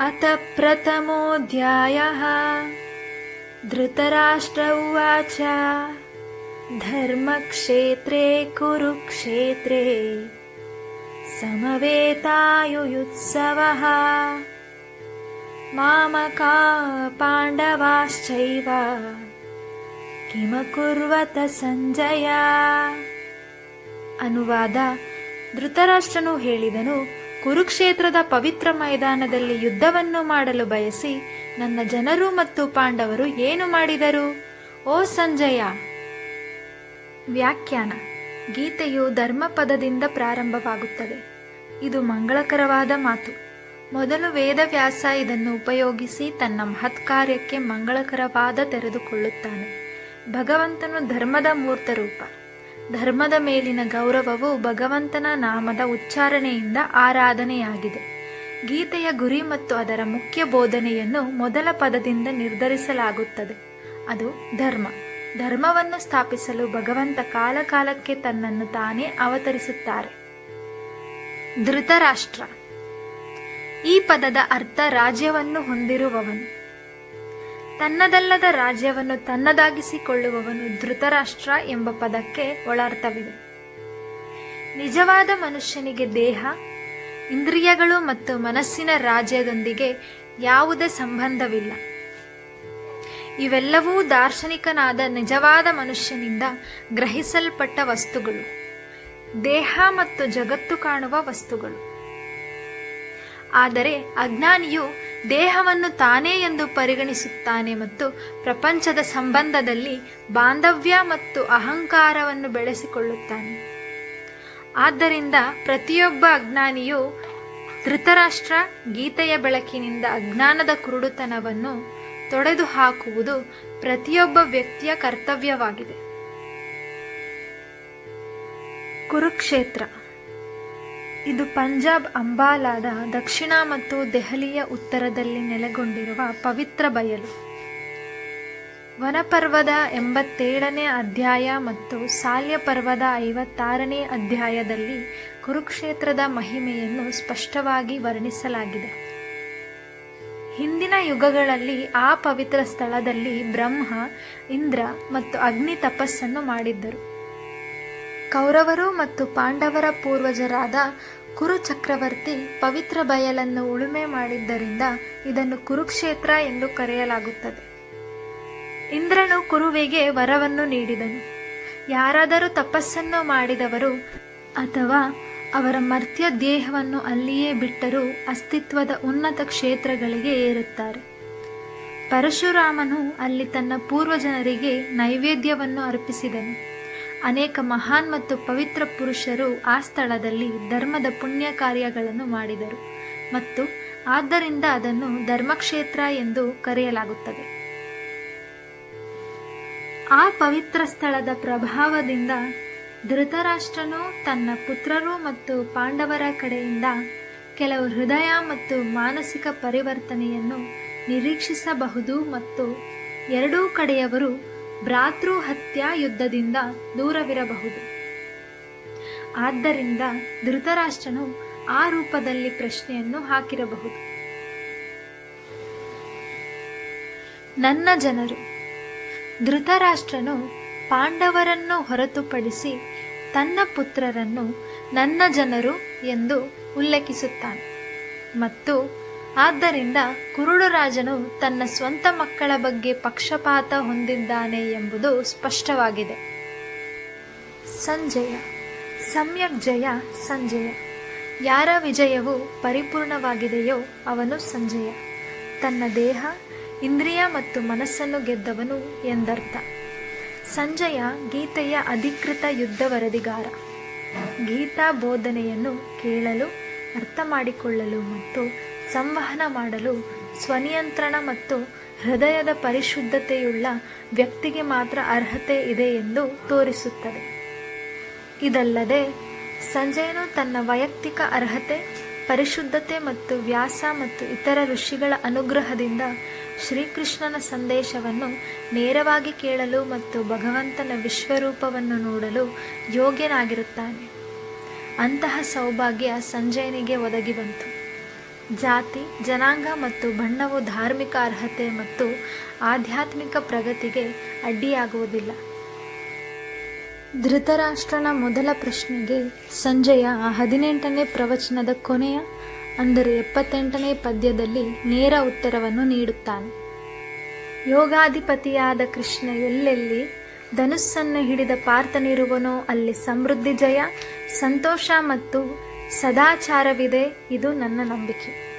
अथ प्रथमोऽध्यायः धृतराष्ट्र उवाच धर्मक्षेत्रे कुरुक्षेत्रे समवेतायुयुत्सवः मामका पाण्डवाश्चैव ಕಿಮಕುರ್ವತ ಸಂಜಯ ಅನುವಾದ ಧೃತರಾಷ್ಟ್ರನು ಹೇಳಿದನು ಕುರುಕ್ಷೇತ್ರದ ಪವಿತ್ರ ಮೈದಾನದಲ್ಲಿ ಯುದ್ಧವನ್ನು ಮಾಡಲು ಬಯಸಿ ನನ್ನ ಜನರು ಮತ್ತು ಪಾಂಡವರು ಏನು ಮಾಡಿದರು? ಓ ಸಂಜಯ! ವ್ಯಾಖ್ಯಾನ. ಗೀತೆಯು ಧರ್ಮಪದದಿಂದ ಪ್ರಾರಂಭವಾಗುತ್ತದೆ. ಇದು ಮಂಗಳಕರವಾದ ಮಾತು. ಮೊದಲು ವೇದವ್ಯಾಸ ಇದನ್ನು ಉಪಯೋಗಿಸಿ ತನ್ನ ಮಹತ್ಕಾರ್ಯಕ್ಕೆ ಮಂಗಳಕರವಾದ ತೆರೆದುಕೊಳ್ಳುತ್ತಾನೆ. ಭಗವಂತನು ಧರ್ಮದ ಮೂರ್ತ ರೂಪ. ಧರ್ಮದ ಮೇಲಿನ ಗೌರವವು ಭಗವಂತನ ನಾಮದ ಉಚ್ಚಾರಣೆಯಿಂದ ಆರಾಧನೆಯಾಗಿದೆ. ಗೀತೆಯ ಗುರಿ ಮತ್ತು ಅದರ ಮುಖ್ಯ ಬೋಧನೆಯನ್ನು ಮೊದಲ ಪದದಿಂದ ನಿರ್ಧರಿಸಲಾಗುತ್ತದೆ. ಅದು ಧರ್ಮ. ಧರ್ಮವನ್ನು ಸ್ಥಾಪಿಸಲು ಭಗವಂತ ಕಾಲಕಾಲಕ್ಕೆ ತನ್ನನ್ನು ತಾನೇ ಅವತರಿಸುತ್ತಾರೆ. ಧೃತರಾಷ್ಟ್ರ. ಈ ಪದದ ಅರ್ಥ ರಾಜ್ಯವನ್ನು ಹೊಂದಿರುವವನು. ತನ್ನದಲ್ಲದ ರಾಜ್ಯವನ್ನು ತನ್ನದಾಗಿಸಿಕೊಳ್ಳುವವನು ಧೃತರಾಷ್ಟ್ರ ಎಂಬ ಪದಕ್ಕೆ ಒಳಾರ್ಥವಿದೆ. ನಿಜವಾದ ಮನುಷ್ಯನಿಗೆ ದೇಹ, ಇಂದ್ರಿಯಗಳು ಮತ್ತು ಮನಸ್ಸಿನ ರಾಜ್ಯದೊಂದಿಗೆ ಯಾವುದೇ ಸಂಬಂಧವಿಲ್ಲ. ಇವೆಲ್ಲವೂ ದಾರ್ಶನಿಕನಾದ ನಿಜವಾದ ಮನುಷ್ಯನಿಂದ ಗ್ರಹಿಸಲ್ಪಟ್ಟ ವಸ್ತುಗಳು. ದೇಹ ಮತ್ತು ಜಗತ್ತು ಕಾಣುವ ವಸ್ತುಗಳು. ಆದರೆ ಅಜ್ಞಾನಿಯು ದೇಹವನ್ನು ತಾನೇ ಎಂದು ಪರಿಗಣಿಸುತ್ತಾನೆ ಮತ್ತು ಪ್ರಪಂಚದ ಸಂಬಂಧದಲ್ಲಿ ಬಾಂಧವ್ಯ ಮತ್ತು ಅಹಂಕಾರವನ್ನು ಬೆಳೆಸಿಕೊಳ್ಳುತ್ತಾನೆ. ಆದ್ದರಿಂದ ಪ್ರತಿಯೊಬ್ಬ ಅಜ್ಞಾನಿಯು ಧೃತರಾಷ್ಟ್ರ ಗೀತೆಯ ಬೆಳಕಿನಿಂದ ಅಜ್ಞಾನದ ಕುರುಡುತನವನ್ನು ತೊಡೆದು ಹಾಕುವುದು ಪ್ರತಿಯೊಬ್ಬ ವ್ಯಕ್ತಿಯ ಕರ್ತವ್ಯವಾಗಿದೆ. ಕುರುಕ್ಷೇತ್ರ. ಇದು ಪಂಜಾಬ್ ಅಂಬಾಲಾದ ದಕ್ಷಿಣ ಮತ್ತು ದೆಹಲಿಯ ಉತ್ತರದಲ್ಲಿ ನೆಲೆಗೊಂಡಿರುವ ಪವಿತ್ರ ಬಯಲು. ವನಪರ್ವದ ಎಂಬತ್ತೇಳನೇ ಅಧ್ಯಾಯ ಮತ್ತು ಸಾಲ್ಯ ಪರ್ವದ ಐವತ್ತಾರನೇ ಅಧ್ಯಾಯದಲ್ಲಿ ಕುರುಕ್ಷೇತ್ರದ ಮಹಿಮೆಯನ್ನು ಸ್ಪಷ್ಟವಾಗಿ ವರ್ಣಿಸಲಾಗಿದೆ. ಹಿಂದಿನ ಯುಗಗಳಲ್ಲಿ ಆ ಪವಿತ್ರ ಸ್ಥಳದಲ್ಲಿ ಬ್ರಹ್ಮ, ಇಂದ್ರ ಮತ್ತು ಅಗ್ನಿ ತಪಸ್ಸನ್ನು ಮಾಡಿದ್ದರು. ಕೌರವರು ಮತ್ತು ಪಾಂಡವರ ಪೂರ್ವಜರಾದ ಕುರು ಚಕ್ರವರ್ತಿ ಪವಿತ್ರ ಬಯಲನ್ನು ಉಳುಮೆ ಮಾಡಿದ್ದರಿಂದ ಇದನ್ನು ಕುರುಕ್ಷೇತ್ರ ಎಂದು ಕರೆಯಲಾಗುತ್ತದೆ. ಇಂದ್ರನು ಕುರುವಿಗೆ ವರವನ್ನು ನೀಡಿದನು. ಯಾರಾದರೂ ತಪಸ್ಸನ್ನು ಮಾಡಿದವರು ಅಥವಾ ಅವರ ಮರ್ತ್ಯ ದೇಹವನ್ನು ಅಲ್ಲಿಯೇ ಬಿಟ್ಟರೂ ಅಸ್ತಿತ್ವದ ಉನ್ನತ ಕ್ಷೇತ್ರಗಳಿಗೆ ಏರುತ್ತಾರೆ. ಪರಶುರಾಮನು ಅಲ್ಲಿ ತನ್ನ ಪೂರ್ವಜನರಿಗೆ ನೈವೇದ್ಯವನ್ನು ಅರ್ಪಿಸಿದನು. ಅನೇಕ ಮಹಾನ್ ಮತ್ತು ಪವಿತ್ರ ಪುರುಷರು ಆ ಸ್ಥಳದಲ್ಲಿ ಧರ್ಮದ ಪುಣ್ಯ ಕಾರ್ಯಗಳನ್ನು ಮಾಡಿದರು ಮತ್ತು ಆದ್ದರಿಂದ ಅದನ್ನು ಧರ್ಮಕ್ಷೇತ್ರ ಎಂದು ಕರೆಯಲಾಗುತ್ತದೆ. ಆ ಪವಿತ್ರ ಸ್ಥಳದ ಪ್ರಭಾವದಿಂದ ಧೃತರಾಷ್ಟ್ರನು ತನ್ನ ಪುತ್ರರು ಮತ್ತು ಪಾಂಡವರ ಕಡೆಯಿಂದ ಕೆಲವು ಹೃದಯ ಮತ್ತು ಮಾನಸಿಕ ಪರಿವರ್ತನೆಯನ್ನು ನಿರೀಕ್ಷಿಸಬಹುದು ಮತ್ತು ಎರಡೂ ಕಡೆಯವರು ಭ್ರಾತೃ ಹತ್ಯಾ ಯುದ್ಧದಿಂದ ದೂರವಿರಬಹುದು. ಆದ್ದರಿಂದ ಧೃತರಾಷ್ಟ್ರನು ಆ ರೂಪದಲ್ಲಿ ಪ್ರಶ್ನೆಯನ್ನು ಹಾಕಿರಬಹುದು. ನನ್ನ ಜನರು, ಧೃತರಾಷ್ಟ್ರನು ಪಾಂಡವರನ್ನು ಹೊರತುಪಡಿಸಿ ತನ್ನ ಪುತ್ರರನ್ನು ನನ್ನ ಜನರು ಎಂದು ಉಲ್ಲೇಖಿಸುತ್ತಾನೆ. ಮತ್ತು ಆದ್ದರಿಂದ ಕುರುಡು ರಾಜನು ತನ್ನ ಸ್ವಂತ ಮಕ್ಕಳ ಬಗ್ಗೆ ಪಕ್ಷಪಾತ ಹೊಂದಿದ್ದಾನೆ ಎಂಬುದು ಸ್ಪಷ್ಟವಾಗಿದೆ. ಸಂಜಯ. ಸಮ್ಯಕ್ ಜಯ, ಸಂಜಯ. ಯಾರ ವಿಜಯವು ಪರಿಪೂರ್ಣವಾಗಿದೆಯೋ ಅವನು ಸಂಜಯ. ತನ್ನ ದೇಹ, ಇಂದ್ರಿಯ ಮತ್ತು ಮನಸ್ಸನ್ನು ಗೆದ್ದವನು ಎಂದರ್ಥ. ಸಂಜಯ ಗೀತೆಯ ಅಧಿಕೃತ ಯುದ್ಧ ವರದಿಗಾರ. ಗೀತಾ ಬೋಧನೆಯನ್ನು ಕೇಳಲು ಅರ್ಥ ಮಾಡಿಕೊಳ್ಳಲು ಮತ್ತು ಸಂವಹನ ಮಾಡಲು ಸ್ವನಿಯಂತ್ರಣ ಮತ್ತು ಹೃದಯದ ಪರಿಶುದ್ಧತೆಯುಳ್ಳ ವ್ಯಕ್ತಿಗೆ ಮಾತ್ರ ಅರ್ಹತೆ ಇದೆ ಎಂದು ತೋರಿಸುತ್ತದೆ. ಇದಲ್ಲದೆ, ಸಂಜಯನು ತನ್ನ ವೈಯಕ್ತಿಕ ಅರ್ಹತೆ, ಪರಿಶುದ್ಧತೆ ಮತ್ತು ವ್ಯಾಸ ಮತ್ತು ಇತರ ಋಷಿಗಳ ಅನುಗ್ರಹದಿಂದ ಶ್ರೀಕೃಷ್ಣನ ಸಂದೇಶವನ್ನು ನೇರವಾಗಿ ಕೇಳಲು ಮತ್ತು ಭಗವಂತನ ವಿಶ್ವರೂಪವನ್ನು ನೋಡಲು ಯೋಗ್ಯನಾಗಿರುತ್ತಾನೆ. ಅಂತಹ ಸೌಭಾಗ್ಯ ಸಂಜಯನಿಗೆ ಒದಗಿ ಬಂತು. ಜಾತಿ, ಜನಾಂಗ ಮತ್ತು ಬಣ್ಣವು ಧಾರ್ಮಿಕ ಅರ್ಹತೆ ಮತ್ತು ಆಧ್ಯಾತ್ಮಿಕ ಪ್ರಗತಿಗೆ ಅಡ್ಡಿಯಾಗುವುದಿಲ್ಲ. ಧೃತರಾಷ್ಟ್ರನ ಮೊದಲ ಪ್ರಶ್ನೆಗೆ ಸಂಜೆಯ ಹದಿನೆಂಟನೇ ಪ್ರವಚನದ ಕೊನೆಯ ಅಂದರೆ ಎಪ್ಪತ್ತೆಂಟನೇ ಪದ್ಯದಲ್ಲಿ ನೇರ ಉತ್ತರವನ್ನು ನೀಡುತ್ತಾನೆ. ಯೋಗಾಧಿಪತಿಯಾದ ಕೃಷ್ಣ ಎಲ್ಲೆಲ್ಲಿ ಧನುಸ್ಸನ್ನು ಹಿಡಿದ ಪಾರ್ಥನಿರುವನೋ ಅಲ್ಲಿ ಸಮೃದ್ಧಿ, ಜಯ, ಸಂತೋಷ ಮತ್ತು ಸದಾಚಾರವಿದೆ ಇದು ನನ್ನ ನಂಬಿಕೆ.